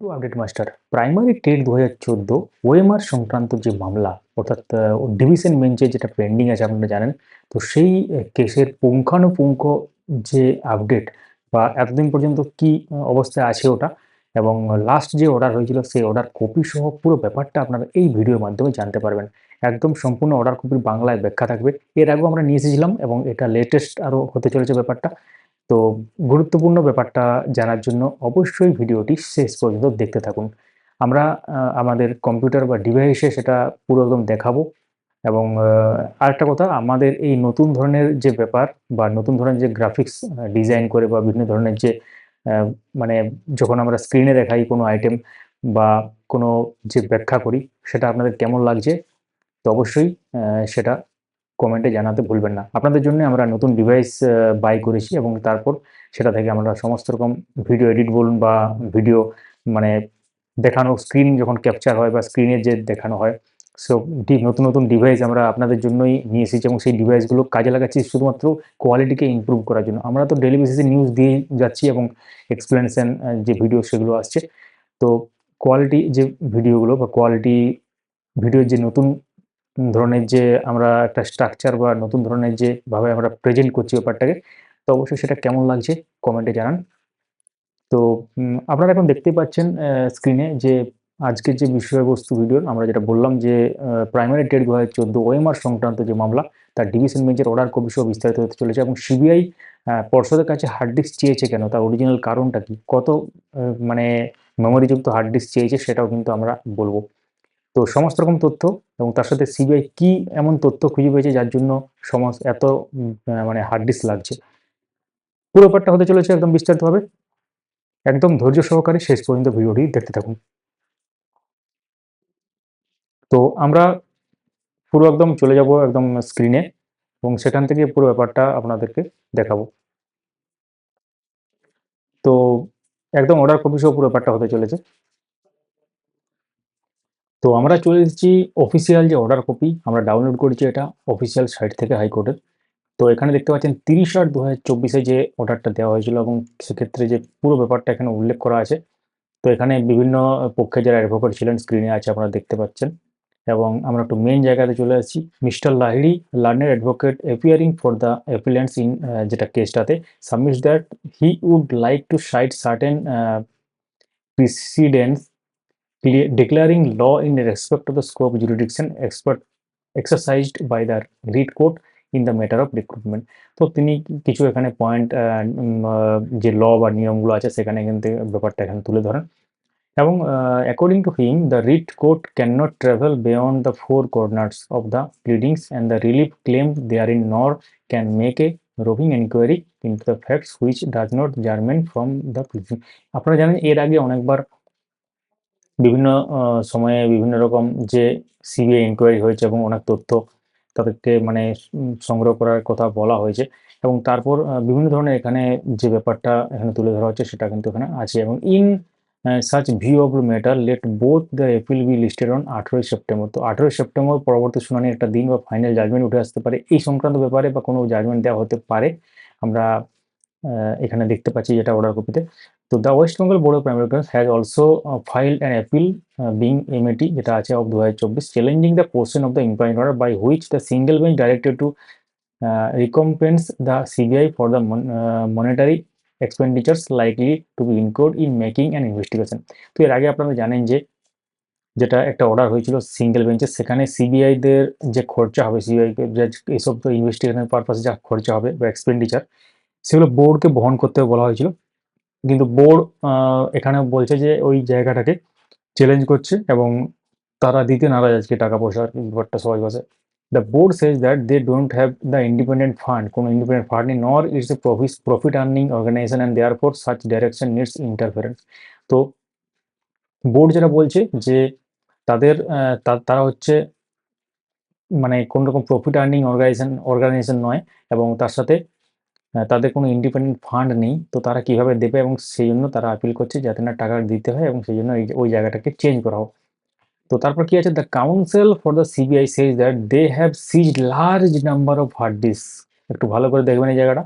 To update master primary TET দু হাজার চোদ্দ ওএমআর সংক্রান্ত যে মামলা, অর্থাৎ ডিভিশন বেঞ্চে যেটা পেন্ডিং আছে আপনারা জানেন, তো সেই কেসের পুঙ্খানুপুঙ্খ যে আপডেট বা এতদিন পর্যন্ত কি অবস্থায় আছে ওটা এবং লাস্ট যে অর্ডার হয়েছিল সেই অর্ডার কপি সহ পুরো ব্যাপারটা আপনারা এই ভিডিওর মাধ্যমে জানতে পারবেন। একদম সম্পূর্ণ অর্ডার কপির বাংলায় ব্যাখ্যা থাকবে। এর আগেও আমরা নিয়ে এসেছিলাম এবং এটা লেটেস্ট আরও হতে চলেছে ব্যাপারটা। তো গুরুত্বপূর্ণ ব্যাপারটা জানার জন্য অবশ্যই ভিডিওটি শেষ পর্যন্ত দেখতে থাকুন। আমরা আমাদের কম্পিউটার বা ডিভাইসে সেটা পুরো একদম দেখাবো এবং আরেকটা কথা, আমাদের এই নতুন ধরনের যে ব্যাপার বা নতুন ধরনের যে গ্রাফিক্স ডিজাইন করে বা বিভিন্ন ধরনের যে মানে যখন আমরা স্ক্রিনে দেখাই কোনো আইটেম বা কোনো যে ব্যাখ্যা করি, সেটা আপনাদের কেমন লাগছে? তো অবশ্যই সেটা কমেন্টে জানাতে ভুলবেন না। আপনাদের জন্য আমরা নতুন ডিভাইস বাই করেছি এবং তারপর সেটা থেকে আমরা সমস্ত রকম ভিডিও এডিট বলুন বা ভিডিও মানে দেখানো স্ক্রিন যখন ক্যাপচার হয় বা স্ক্রিনে যে দেখানো হয়। সো নতুন নতুন ডিভাইস আমরা আপনাদের জন্যই নিয়ে এসেছি এবং সেই ডিভাইসগুলো কাজে লাগাচ্ছি শুধুমাত্র কোয়ালিটিকে ইমপ্রুভ করার জন্য। আমরা তো ডেলি বেসিসে নিউজ দিয়ে যাচ্ছি এবং এক্সপ্লেনেশন যে ভিডিও সেগুলো আসছে। তো কোয়ালিটি যে ভিডিওগুলো বা কোয়ালিটি ভিডিওর যে নতুন ধরনের যে আমরা একটা স্ট্রাকচার বা নতুন ধরনের যে ভাবে আমরা প্রেজেন্ট করছি ব্যাপারটাকে, তো অবশ্যই সেটা কেমন লাগছে কমেন্টে জানান। তো আপনারা এখন দেখতেই পাচ্ছেন স্ক্রিনে যে আজকের যে বিষয়বস্তু ভিডিওর আমরা যেটা বললাম যে প্রাইমারি টেট দু হাজার চোদ্দ ওএমআর সংক্রান্ত যে মামলা, তার ডিভিশন বেঞ্চের অর্ডার কপি সহ বিস্তারিত হতে চলেছে এবং সিবিআই পর্ষদের কাছে হার্ড ডিস্ক চেয়েছে কেন, তার অরিজিনাল কারণটা কি, কত মানে মেমোরিযুক্ত হার্ড ডিস্ক চেয়েছে সেটাও কিন্তু আমরা বলব। তো সমস্ত রকম তথ্য এবং তার সাথে সিবিআই কি এমন তথ্য খুঁজে পেয়েছে যার জন্য সমস্ত এত মানে হার্ড ডিস্ক লাগছে? পুরো ব্যাপারটা হতে চলেছে একদম বিস্তারিতভাবে। একদম ধৈর্য সহকারে শেষ পর্যন্ত ভিডিওটি দেখতে থাকুন। তো আমরা পুরো একদম চলে যাব একদম স্ক্রিনে এবং সেখান থেকে পুরো ব্যাপারটা আপনাদেরকে দেখাবো। তো একদম অর্ডার কপি সহ পুরো ব্যাপারটা হতে চলেছে। তো আমরা চলে এসেছি অফিসিয়াল যে অর্ডার কপি আমরা ডাউনলোড করেছি এটা অফিসিয়াল সাইট থেকে হাইকোর্টের। তো এখানে দেখতে পাচ্ছেন তিরিশ আট দু হাজার যে অর্ডারটা দেওয়া হয়েছিল এবং সেক্ষেত্রে যে পুরো ব্যাপারটা এখানে উল্লেখ করা আছে। তো এখানে বিভিন্ন পক্ষে যারা অ্যাডভোকেট ছিলেন স্ক্রিনে আছে, আপনারা দেখতে পাচ্ছেন। এবং আমরা একটু মেন জায়গাতে চলে আসছি। Mister Lahiri learned advocate appearing for the appellants in যেটা কেসটাতে submits that he would like to cite certain precedents clear, declaring law in respect to the scope jurisdiction expert exercised by the read court in the matter of recruitment. তো তিনি কিছু এখানে point যে ল বা নিয়মগুলো আছে সেখানে এখান থেকে ব্যাপারটা এখানে তুলে ধরেন এবং according to him the writ court cannot travel beyond the four corners of the pleadings and the relief claimed therein nor can make a roving enquiry into the facts which does not germane from the pleading আপনারা জানেন এর আগে অনেকবার বিভিন্ন সময়ে বিভিন্ন রকম যে সিবিআই ইনকোয়ারি হয়েছে এবং অনেক তথ্য তাদেরকে মানে সংগ্রহ করার কথা বলা হয়েছে এবং তারপর বিভিন্ন ধরনের এখানে যে ব্যাপারটা এখানে তুলে ধরা হচ্ছে সেটা কিন্তু এখানে আছে এবং in such view of matter let both the appeal be listed on আঠেরোই সেপ্টেম্বর তো আঠেরোই সেপ্টেম্বর পরবর্তী শুনানি, একটা দিন বা ফাইনাল জাজমেন্ট উঠে আসতে পারে। এই সংক্রান্ত ব্যাপারে বা কোনো জাজমেন্ট দেওয়া হতে পারে। আমরা এখানে দেখতে পাচ্ছি যেটা অর্ডার কপিতে তো। The West Bengal board of primary has also file an appeal being MAT যেটা আছে অফ দু হাজার চব্বিশ challenging the portion of the enquiry order by which the single bench directed to recompense the CBI for the monetary expenditures likely to be incurred in making an investigation তো এর আগে আপনারা জানেন যে, যেটা একটা অর্ডার হয়েছিল সিঙ্গেল বেঞ্চে সেখানে সিবিআইদের যে খরচা হবে সিবিআই এইসব তো ইনভেস্টিগেশনের পারপাসে যা খরচা হবে বা এক্সপেন্ডিচার সেগুলো বোর্ডকে বহন করতে বলা হয়েছিল। কিন্তু বোর্ড এখানে বলছে যে ওই জায়গাটাকে চ্যালেঞ্জ করছে এবং তারা দিতে নারাজ আজকে টাকা পয়সার ব্যাপারটা সহজ ভাষায় the board says that they don't have the independent fund কোনো ইন্ডিপেন্ডেন্ট ফান্ড নেই nor it's a profit profit earning organisation and therefore such direction needs interference তো বোর্ড যেটা বলছে যে তাদের তারা হচ্ছে মানে কোন রকম প্রফিট আর্নিং অর্গানাইজেশন অর্গানাইজেশন নয় এবং তার সাথে তাদের কোনো ইন্ডিপেন্ডেন্ট ফান্ড নেই। তো তারা কীভাবে দেবে এবং সেই জন্য তারা আপিল করছে যাতে না টাকা দিতে হয় এবং সেই জন্য ওই জায়গাটাকে চেঞ্জ করা হোক। তো তারপর কি আছে? The counsel for the CBI says that they have seized large number of hard disk একটু ভালো করে দেখবেন এই জায়গাটা।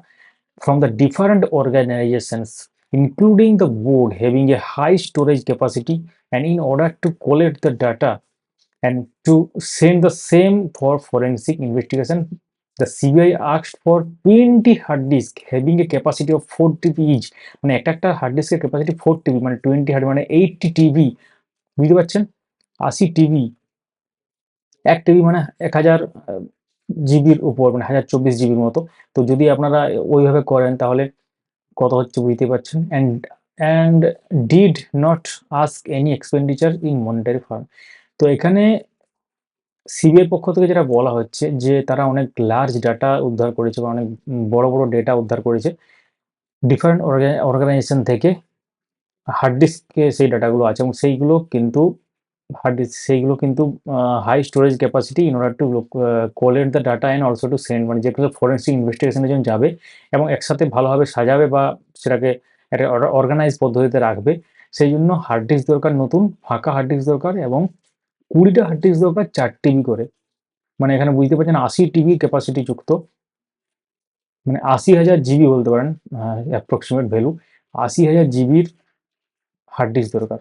From the different organisations including the board having a high storage capacity and in order to collect the data and to send the same for forensic investigation the CBI asked for 20 hard disk having a capacity of 4 TB each. মানে একটা একটা hard ডিস্কের capacity four TB মানে twenty hard মানে eighty TB বুঝতে পারছেন? আশি TB এক টিবি মানে এক হাজার জিবির উপর মানে হাজার চব্বিশ জিবির মতো। তো যদি আপনারা ওইভাবে করেন তাহলে কত হচ্ছে বুঝতে পারছেন? And and did not ask any expenditure in monetary firm তো এখানে সিবিআই পক্ষ থেকে যেটা বলা হচ্ছে যে তারা অনেক লার্জ ডাটা উদ্ধার করেছে বা অনেক বড় বড় ডেটা উদ্ধার করেছে। ডিফারেন্ট অর্গানাইজেশন থেকে হার্ড ডিস্কে সেই ডাটাগুলো আছে এবং সেইগুলো কিন্তু হার্ড ডিস্ক সেইগুলো কিন্তু high storage capacity in order to collate the data and also to send মানে যেগুলো ফরেন্সিক ইনভেস্টিগেশনের জন্য যাবে এবং একসাথে ভালোভাবে সাজাবে বা সেটাকে একটা অর্গানাইজ পদ্ধতিতে রাখবে। সেই জন্য হার্ড ডিস্ক দরকার নতুন, ফাঁকা হার্ড ডিস্ক দরকার এবং কুড়িটা হার্ড ডিস্ক দরকার চার টিবি করে। মানে এখানে বুঝতে পারছেন আশি টিবি ক্যাপাসিটি যুক্ত। মানে আশি হাজার জিবি বলতে পারেন অ্যাপ্রক্সিমেট ভ্যালু আশি হাজার জিবির হার্ড ডিস্ক দরকার।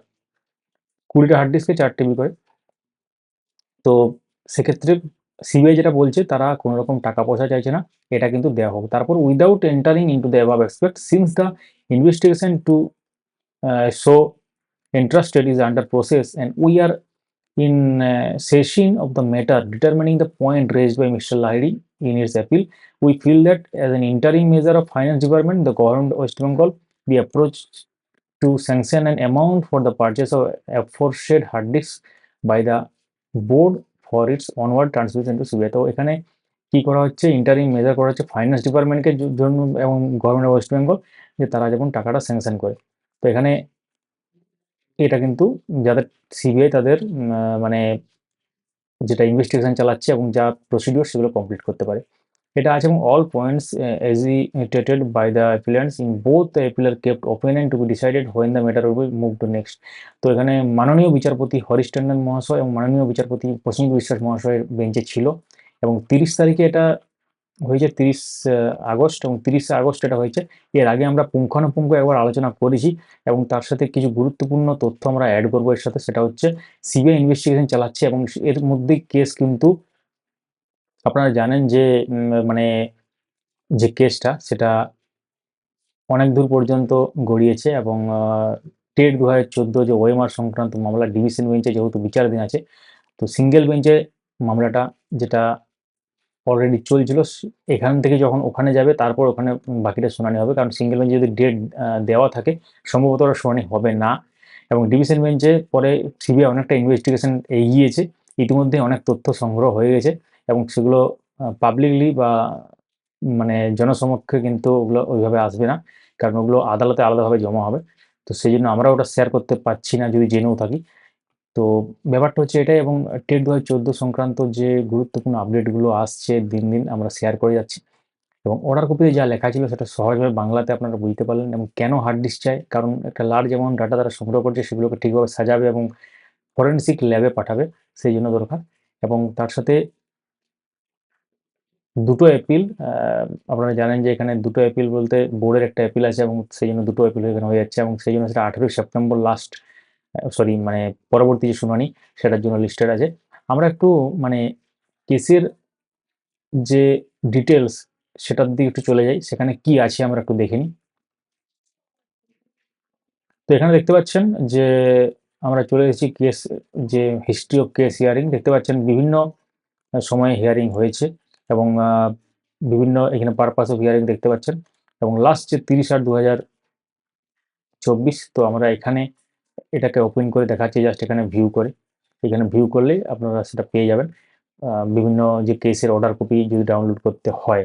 কুড়িটা হার্ড ডিস্কে চার টিবি করে। তো সেক্ষেত্রে সিবিআই যেটা বলছে, তারা কোনো রকম টাকা পয়সা চাইছে না, এটা কিন্তু দেওয়া হোক তারপর without entering into the above aspect since the investigation to show interested is under process and we are in uh, session of the matter determining the point raised by Mr. Lahiri in his appeal. We feel that as an interim measure of finance department, the government of West Bengal be approached to sanction an amount for the purchase of aforesaid hard disks by the board for its onward transmission to CBI. তো এখানে কি করা হচ্ছে interim measure করা হচ্ছে finance ডিপার্টমেন্টকে জন্য এবং গভর্নমেন্ট অফ ওয়েস্ট বেঙ্গল যে তারা যেমন টাকাটা স্যাংশন করে তো এখানে এটা কিন্তু যাদের সিবিআই তাদের মানে যেটা ইনভেস্টিগেশন চালাচ্ছে এবং যা প্রসিডিওর সেগুলো কমপ্লিট করতে পারে। এটা আছে এবং all points agitated by the appellants in both the appeals kept open to be decided when the matter will move to next তো এখানে মাননীয় বিচারপতি হরিশ টন্ডন মহাশয় এবং মাননীয় বিচারপতি প্রসেনজিৎ বিশ্বাস মহাশয়ের বেঞ্চে ছিল এবং তিরিশ তারিখে এটা হয়েছে তিরিশ আগস্ট এবং তিরিশে আগস্ট এটা হয়েছে। এর আগে আমরা পুঙ্খানুপুঙ্খ একবার আলোচনা করেছি এবং তার সাথে কিছু গুরুত্বপূর্ণ তথ্য আমরা অ্যাড করব এর সাথে। সেটা হচ্ছে সিবিআই ইনভেস্টিগেশন চালাচ্ছে এবং এর মধ্যে কেস কিন্তু আপনারা জানেন যে মানে যে কেসটা সেটা অনেক দূর পর্যন্ত গড়িয়েছে এবং টেট দু হাজার চোদ্দ যে ওয়েমার সংক্রান্ত মামলা, ডিভিশন বেঞ্চে যেহেতু বিচারাধীন আছে, তো সিঙ্গেল বেঞ্চে মামলাটা যেটা অলরেডি চলছিল এখান থেকে যখন ওখানে যাবে, তারপর ওখানে বাকিটা শুনানি হবে। কারণ সিঙ্গেল বেঞ্চে যদি ডেট দেওয়া থাকে, সম্ভবত ওরা শুনানি হবে না। এবং ডিভিশন বেঞ্চে পরে সিবিআই অনেকটা ইনভেস্টিগেশন এগিয়েছে। ইতিমধ্যে অনেক তথ্য সংগ্রহ হয়ে গেছে এবং সেগুলো পাবলিকলি বা মানে জনসমক্ষে কিন্তু ওগুলো ওইভাবে আসবে না। কারণ ওগুলো আদালতে আলাদাভাবে জমা হবে। তো সেই জন্য আমরা ওটা শেয়ার করতে পারছি না, যদি জেনেও থাকি। তো ব্যাপারটা হচ্ছে এটাই এবং টেট দু চোদ্দ সংক্রান্ত যে গুরুত্বপূর্ণ আপডেটগুলো আসছে দিন দিন আমরা শেয়ার করে যাচ্ছি। এবং অর্ডার কপিতে যা লেখা ছিল সেটা সহজভাবে বাংলাতে আপনারা বুঝতে পারলেন এবং কেন হার্ড ডিস্ক চাই? কারণ একটা লার্জ অ্যামাউন্ট ডাটা তারা সংগ্রহ করছে সেগুলোকে ঠিকভাবে সাজাবে এবং ফরেন্সিক ল্যাবে পাঠাবে, সেই জন্য দরকার। এবং তার সাথে দুটো অ্যাপিল আপনারা জানেন যে এখানে দুটো অ্যাপিল বলতে বোর্ডের একটা অ্যাপিল আছে এবং সেই জন্য দুটো অ্যাপিল এখানে হয়ে যাচ্ছে এবং সেই জন্য সেটা আঠেরোই সেপ্টেম্বর লাস্ট সরি মানে পরবর্তী যে শুনানি সেটার জন্য লিস্টেড আছে। আমরা একটু মানে কেসের যে ডিটেলস সেটার দিকে একটু চলে যাই। সেখানে কি আছে আমরা একটু দেখে নিই। তো এখানে দেখতে পাচ্ছেন যে আমরা চলে এসেছি কেস যে হিস্ট্রি অফ কেস হিয়ারিং দেখতে পাচ্ছেন বিভিন্ন সময়ে হিয়ারিং হয়েছে এবং বিভিন্ন এখানে পারপাস অফ হিয়ারিং দেখতে পাচ্ছেন। এবং লাস্ট যে তিরিশ আট দু চব্বিশ, তো আমরা এখানে এটাকে ওপেন করে দেখাচ্ছি জাস্ট এখানে ভিউ করে। এখানে ভিউ করলে আপনারা সেটা পেয়ে যাবেন। বিভিন্ন যে কেসের অর্ডার কপি যদি ডাউনলোড করতে হয়,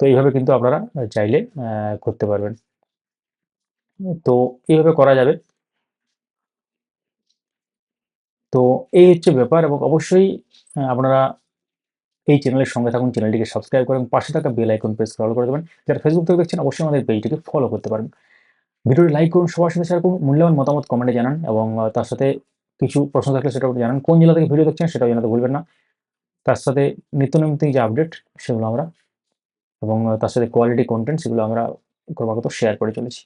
তো এইভাবে কিন্তু আপনারা চাইলে করতে পারবেন। তো এইভাবে করা যাবে। তো এই হচ্ছে ব্যাপার এবং অবশ্যই আপনারা এই চ্যানেলের সঙ্গে থাকুন, চ্যানেলটিকে সাবস্ক্রাইব করেন পাশে থাকা বেল আইকন প্রেস কল করে দেবেন। যারা ফেসবুক থেকে দেখছেন, অবশ্যই আমাদের পেজটিকে ফলো করতে পারেন ভিডিওটি লাইক করুন, সবার সাথে করুন, মূল্যবান মতামত কমেন্টে জানান এবং তার সাথে কিছু প্রশ্ন থাকলে সেটাও জানান। কোন জেলা থেকে ভিডিও দেখছেন সেটাও জানাতে ভুলবেন না। তার সাথে নিত্য নৈমিত্তিক যে আপডেট সেগুলো আমরা এবং তার সাথে কোয়ালিটি কন্টেন্ট সেগুলো আমরা ক্রমাগত শেয়ার করে চলেছি।